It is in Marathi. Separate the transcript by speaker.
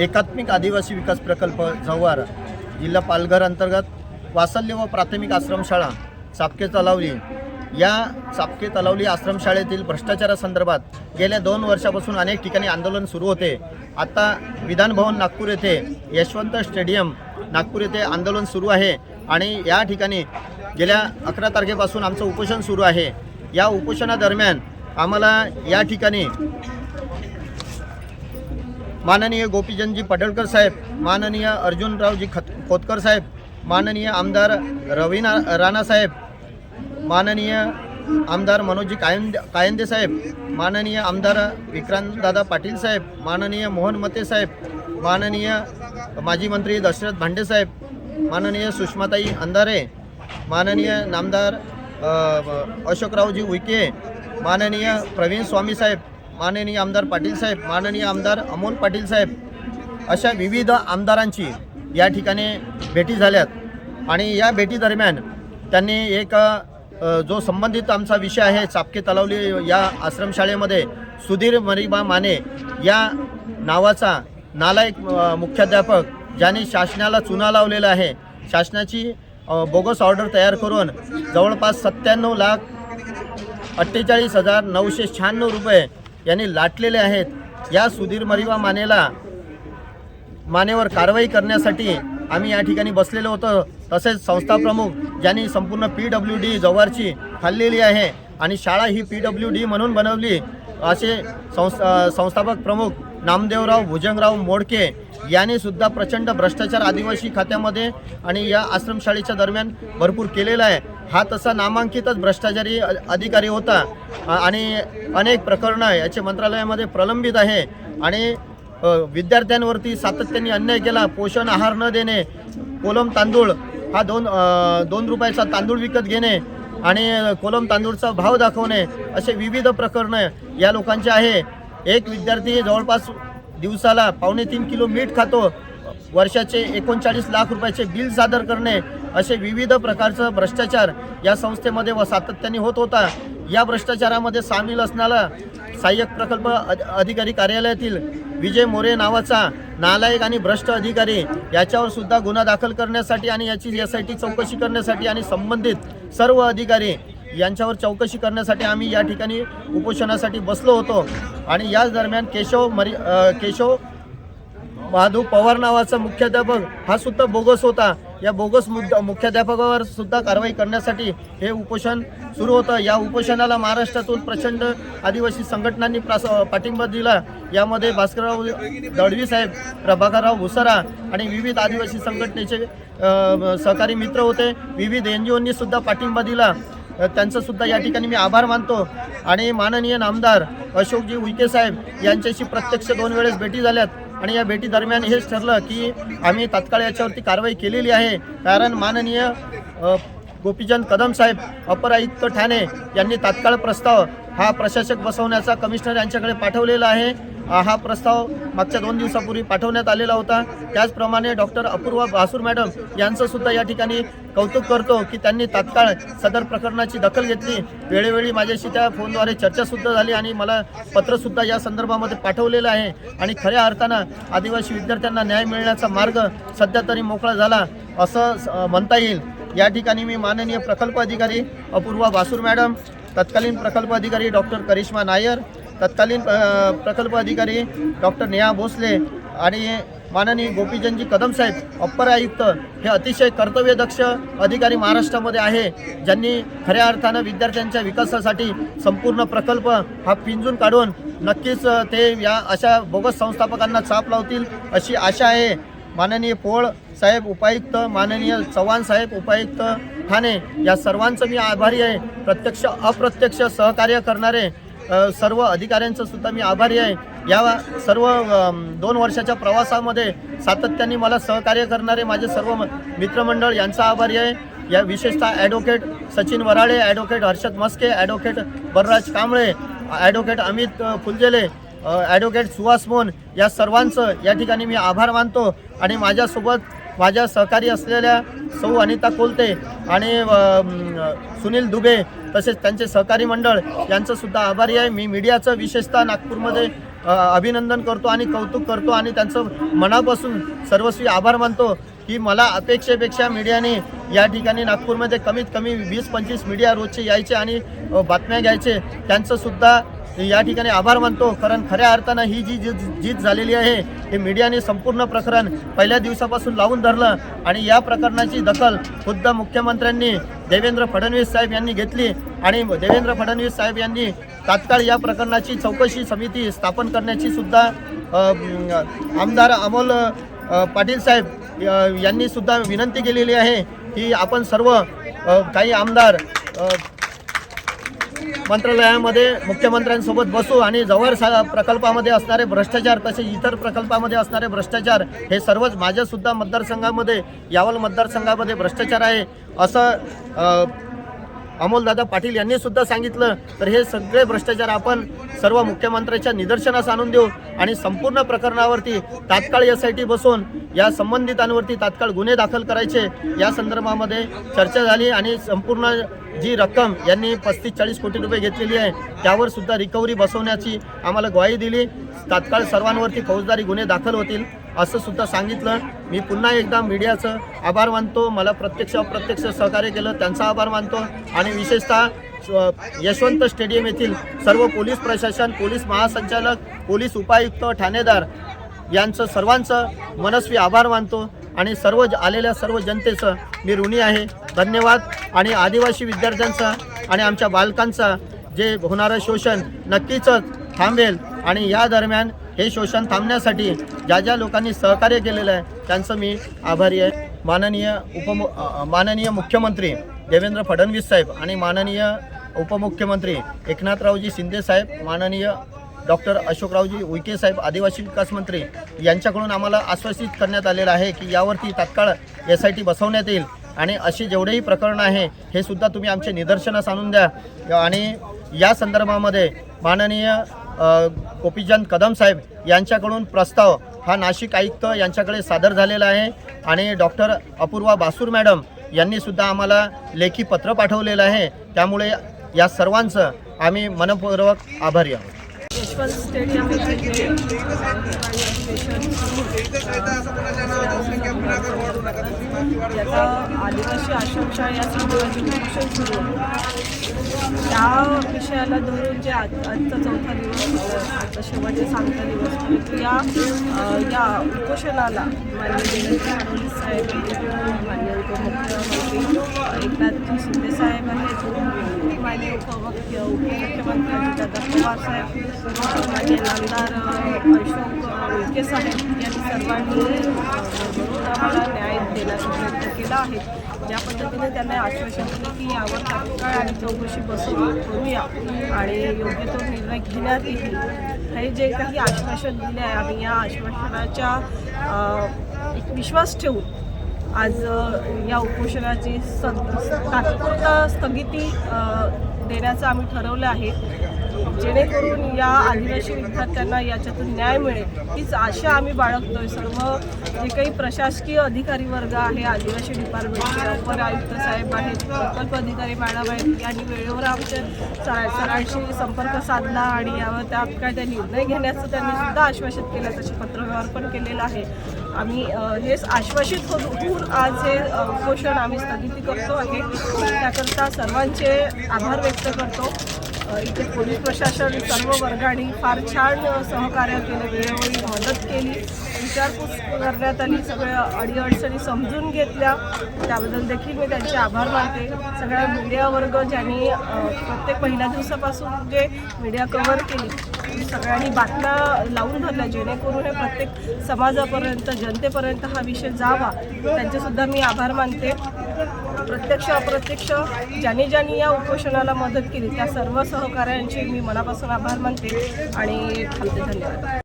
Speaker 1: एकात्मिक आदिवासी विकास प्रकल्प जव्हार जिल्हा पालघर अंतर्गत वासल्य व प्राथमिक आश्रमशाळा सापके तलावली. या सापके तलावली आश्रमशाळेतील भ्रष्टाचारासंदर्भात गेल्या दोन वर्षापासून अनेक ठिकाणी आंदोलन सुरू होते. आता विधानभवन नागपूर येथे यशवंत स्टेडियम नागपूर येथे आंदोलन सुरू आहे आणि या ठिकाणी गेल्या अकरा तारखेपासून आमचं उपोषण सुरू आहे. या उपोषणादरम्यान आम्हाला या ठिकाणी माननीय गोपीचंदजी पडळकर साहेब माननीय अर्जुनरावजी खत खोतकर साहेब माननीय आमदार रवीना राणा साहेब माननीय आमदार मनोजी कायंदे कायंदे साहेब माननीय आमदार विक्रांतदादा पाटील साहेब माननीय मोहन मते साहेब माननीय माजी मंत्री दशरथ भांडे साहेब माननीय सुषमाताई अंधारे माननीय नामदार अशोकरावजी उईके माननीय प्रवीण स्वामी साहेब माननीय आमदार पाटील साहेब माननीय आमदार अमोल पाटील साहेब अशा विविध आमदारांची या ठिकाणी भेटी झाल्यात. आणि या भेटीदरम्यान त्यांनी एक जो संबंधित आमचा विषय आहे चापके तलावली या आश्रमशाळेमध्ये सुधीर मरिबा माने या नावाचा नालायक मुख्याध्यापक ज्याने शासनाला चुना लावलेला आहे शासनाची बोगस ऑर्डर तयार करून जवळपास सत्त्याण्णव लाख अठ्ठेचाळीस हजार नऊशे शहाण्णव रुपये यांनी लाटलेले आहेत. या सुधीर मरिवा मानेला मानेवर कारवाई करण्यासाठी आम्ही या ठिकाणी बसलेलो होतो. तसेच संस्थाप्रमुख ज्यांनी संपूर्ण पी डब्ल्यू डी जव्हारची खाल्लेली आहे आणि शाळा ही पी डब्ल्यू डी म्हणून बनवली असे संस्था संस्थापक प्रमुख नामदेवराव भुजंगराव मोडके यांनीसुद्धा प्रचंड भ्रष्टाचार आदिवासी खात्यामध्ये आणि या आश्रमशाळेच्या दरम्यान भरपूर केलेला आहे. हा तसा नामांकितच भ्रष्टाचारी अधिकारी होता. आणि अनेक प्रकरणं याचे मंत्रालयामध्ये प्रलंबित आहे. आणि विद्यार्थ्यांवरती सातत्याने अन्याय केला पोषण आहार न देणे कोलम तांदूळ हा दोन दोन रुपयाचा तांदूळ विकत घेणे आणि कोलम तांदूळचा भाव दाखवणे असे विविध प्रकरणं या लोकांचे आहे. एक विद्यार्थी जवळपास दिवसाला पावणे तीन किलो मीठ खातो. वर्षाचे एकोणचाळीस लाख रुपयाचे बिल सादर करणे असे विविध प्रकारचं भ्रष्टाचार या संस्थेमध्ये व सातत्याने होत होता. या भ्रष्टाचारामध्ये सामील असणारा सहाय्यक प्रकल्प अधिकारी कार्यालयातील विजय मोरे नावाचा नालायक आणि भ्रष्ट अधिकारी याच्यावर सुद्धा गुन्हा दाखल करण्यासाठी आणि याची एस आय टी चौकशी करण्यासाठी आणि संबंधित सर्व अधिकारी यांच्यावर चौकशी करण्यासाठी आम्ही या ठिकाणी उपोषणासाठी बसलो होतो. आणि याच दरम्यान केशव मरी केशव माधव पवार नावाचा मुख्याध्यापक हा सुद्धा बोगस होता. या बोगस मुद्दा मुख्याध्यापकावर सुद्धा कारवाई करण्यासाठी हे उपोषण सुरू होतं. या उपोषणाला महाराष्ट्रातून प्रचंड आदिवासी संघटनांनी प्रास पाठिंबा दिला. यामध्ये भास्करराव दळवी साहेब प्रभाकरराव भुसारा आणि विविध आदिवासी संघटनेचे सहकारी मित्र होते. विविध एन जी ओंनी सुद्धा पाठिंबा दिला. अ, सुद्धा या ठिकाणी मी आभार मानतो. आणि माननीय नामदार अशोकजी उईके साहेब यांच्याशी प्रत्यक्ष दोन वेळेस भेटी झाल्यात. आणि या भेटी दरम्यान हेच ठरलं की आम्ही तात्काळ याच्यावरती कारवाई केलेली आहे. कारण माननीय गोपीचंद कदम साहेब अपर आयुक्त ठाणे यांनी तात्काळ प्रस्ताव हा प्रशासक बसवण्याचा कमिशनर यांच्याकडे पाठवलेला आहे. हा प्रस्ताव मागच्या दोन दिवसापूर्वी पाठवण्यात आलेला होता. त्याचप्रमाणे डॉक्टर अपूर्वा बासूर मॅडम यांचं सुद्धा या ठिकाणी कौतुक करतो की त्यांनी तात्काळ सदर प्रकरणाची दखल घेतली. वेळोवेळी माझ्याशी त्या फोनद्वारे चर्चासुद्धा झाली आणि मला पत्रसुद्धा या संदर्भामध्ये पाठवलेलं आहे. आणि खऱ्या अर्थानं आदिवासी विद्यार्थ्यांना न्याय मिळण्याचा मार्ग सध्या तरी मोकळा झाला असं म्हणता येईल. या ठिकाणी मी माननीय प्रकल्प अधिकारी अपूर्वा बासूर मॅडम तत्कालीन प्रकल्प अधिकारी डॉक्टर करिश्मा नायर तत्कालीन प्रकल्प अधिकारी डॉक्टर नेहा भोसले आणि माननीय गोपीचंदजी कदम साहेब अप्पर आयुक्त हे अतिशय कर्तव्यदक्ष अधिकारी महाराष्ट्रामध्ये आहे ज्यांनी खऱ्या अर्थानं विद्यार्थ्यांच्या विकासासाठी संपूर्ण प्रकल्प हा पिंजून काढून नक्कीच ते या अशा बोगस संस्थापकांना चाप लावतील अशी आशा आहे. माननीय पोळ साहेब उपायुक्त माननीय चव्हाण साहेब उपायुक्त ठाणे या सर्वांचं मी आभारी आहे. प्रत्यक्ष अप्रत्यक्ष सहकार्य करणारे सर्व अधिकाऱ्यांचं सुद्धा मी आभारी आहे. या सर्व दोन वर्षाच्या प्रवासामध्ये सातत्याने मला सहकार्य करणारे माझे सर्व मित्रमंडळ यांचा आभारी आहे. या विशेषतः advocate Sachin Varale advocate Harshad Maske advocate Balraj Kamble advocate Amit Phuljele advocate Suhas Mon या सर्वांचं या ठिकाणी मी आभार मानतो. आणि माझ्यासोबत माझ्या सहकारी असलेल्या सौ अनिता कोलते आणि सुनील दुबे तसेच त्यांचे सहकारी मंडळ यांचं सुद्धा आभारी आहे. मी मीडियाचं विशेषतः नागपूरमध्ये अभिनंदन करतो आणि कौतुक करतो आणि त्यांचं मनापासून सर्वस्वी आभार मानतो की मला अपेक्षेपेक्षा मीडियाने या ठिकाणी नागपूरमध्ये कमीत कमी वीस पंचवीस मीडिया रोजचे यायचे आणि बातम्या घ्यायचे. त्यांचंसुद्धा या ठिकाणी आभार मानतो. कारण खऱ्या अर्थानं ही जी जी जीत झालेली आहे हे मीडियाने संपूर्ण प्रकरण पहिल्या दिवसापासून लावून धरलं आणि या प्रकरणाची दखल खुद्द मुख्यमंत्र्यांनी देवेंद्र फडणवीस साहेब यांनी घेतली आणि देवेंद्र फडणवीस साहेब यांनी तात्काळ या प्रकरणाची चौकशी समिती स्थापन करण्याची सुद्धा आमदार अमोल पाटील साहेब यांनी सुद्धा विनंती केलेली आहे की आपण सर्व काही आमदार मंत्रालयामध्ये मुख्यमंत्र्यांसोबत बसू आणि जवळ सा प्रकल्पामध्ये असणारे भ्रष्टाचार तसे इतर प्रकल्पामध्ये असणारे भ्रष्टाचार हे सर्वच माझ्यासुद्धा मतदारसंघामध्ये यावल मतदारसंघामध्ये भ्रष्टाचार आहे असं अमोलदादा पाटील यांनी सुद्धा सांगितलं. तर हे सगळे भ्रष्टाचार आपण सर्व मुख्यमंत्र्यांच्या निदर्शनास आणून देऊ आणि संपूर्ण प्रकरणावरती तात्काळ एस आय टी बसून या संबंधितांवरती तात्काळ गुन्हे दाखल करायचे. या संदर्भामध्ये चर्चा झाली आणि संपूर्ण जी रक्कम यांनी पस्तीस चाळीस कोटी रुपये घेतलेली आहे त्यावर सुद्धा रिकव्हरी बसवण्याची आम्हाला ग्वाही दिली. तात्काळ सर्वांवरती फौजदारी गुन्हे दाखल होतील असं सुद्धा सांगितलं. मी पुन्हा एकदा मीडियाचं आभार मानतो. मला प्रत्यक्ष अप्रत्यक्ष सहकार्य केलं त्यांचा आभार मानतो. आणि विशेषतः यशवंत स्टेडियम येथील सर्व पोलीस प्रशासन पोलीस महासंचालक पोलीस उपायुक्त ठाणेदार यांचं सर्वांचं मनस्वी आभार मानतो. आणि सर्व ज- आलेल्या सर्व जनतेचं मी ऋणी आहे. धन्यवाद. आणि आदिवासी विद्यार्थ्यांचा आणि आमच्या बालकांचा जे होणारं शोषण नक्कीच थांबेल. आणि या दरम्यान हे शोषण थांबण्यासाठी ज्या ज्या लोकांनी सहकार्य केलेलं आहे त्यांचं मी आभारी आहे. माननीय उपमु माननीय मुख्यमंत्री देवेंद्र फडणवीस साहेब आणि माननीय उपमुख्यमंत्री एकनाथरावजी शिंदे साहेब माननीय डॉक्टर अशोकरावजी उईके साहेब आदिवासी विकास मंत्री यांच्याकडून आम्हाला आश्वासित करण्यात आलेलं आहे की यावरती तात्काळ एस आय टी बसवण्यात येईल. आणि अशी जेवढेही प्रकरण आहे हे सुद्धा तुम्ही आमच्या निदर्शनास आणून द्या. आणि या संदर्भामध्ये माननीय गोपीचंद कदम साहेब यांच्याकडून प्रस्ताव हा नाशिक आयुक्त यांच्याकडे सादर झालेला आहे. आणि डॉक्टर अपूर्वा बासूर मॅडम यांनी सुद्धा आम्हाला लेखी पत्र पाठवलेलं आहे. त्यामुळे या सर्वांचं आम्ही मनपूर्वक आभारी आहोत.
Speaker 2: यशवंत स्टेडियम येथे याचा आदिवासी आश्रमशाळा या संदर्भाचे सुरू त्या विषयाला धरून जे आज आजचा चौथा दिवस होता, आजचा शेवटचा सांगता दिवस परंतु या या उपोषणाला मान्य देवेंद्र फडणवीस साहेब. मान्य उपमुख्यमंत्री एकनाथजी शिंदे साहेब आहेत माननीय उपमुख्य उपमुख्यमंत्री अजितदादा पवार साहेब माननीय नामदार अशोक अ, साहेब यांनी सर्वांनी आम्हाला न्याय देण्याचा प्रयत्न केला आहे. ज्या पद्धतीने त्यांना आश्वासन दिलं की यावर तात्काळ आणि चौकशी बसून करूया आणि योग्य तो निर्णय घेण्यात येईल हे जे काही आश्वासन दिले आहे आम्ही या आश्वासनाच्या विश्वास ठेवून आज या उपोषणाची स तात्पुरता स्थगिती देण्याचं आम्ही ठरवलं आहे. जेणेकरून या आदिवासी विद्यार्थ्यांना याच्यातून न्याय मिळेल. हीच आशा आम्ही बाळगतोय. सर्व जे काही प्रशासकीय अधिकारी वर्ग आहे आदिवासी डिपार्टमेंटचे उपर आयुक्त साहेब आहेत प्रकल्प अधिकारी मॅडम आहेत यांनी वेळेवर आमच्या सरांशी संपर्क साधला आणि यावर त्यात काय त्या निर्णय घेण्याचं त्यांनी सुद्धा आश्वासित केलं तसे पत्रव्यवहार पण केलेला आहे. आम्ही हे हेच आश्वासित होऊन आज हे उपोषण आम्ही स्थगिती करतो आहे. त्याकरता सर्वांचे आभार व्यक्त करतो. इथे पोलीस प्रशासन सर्व वर्गाने फार छान सहकार्य केलं. वेळोवेळी मदत केली. विचारपूस करण्यात आली. सगळ्या अडीअडचणी समजून घेतल्या. त्याबद्दल देखील मी त्यांचे आभार मानते. सगळ्या मीडिया वर्ग ज्यांनी प्रत्येक पहिल्या दिवसापासून जे मीडिया कव्हर केली सगळ्यांनी बातम्या लावून धरल्या. जेणेकरून हे प्रत्येक समाजापर्यंत जनतेपर्यंत हा विषय जावा. त्यांचेसुद्धा मी आभार मानते. प्रत्यक्ष अप्रत्यक्ष ज्यांनी ज्यांनी या उपोषणाला मदत केली त्या सर्व सहकाऱ्यांचे मी मनापासून आभार मानते आणि थांबते धन्यवाद.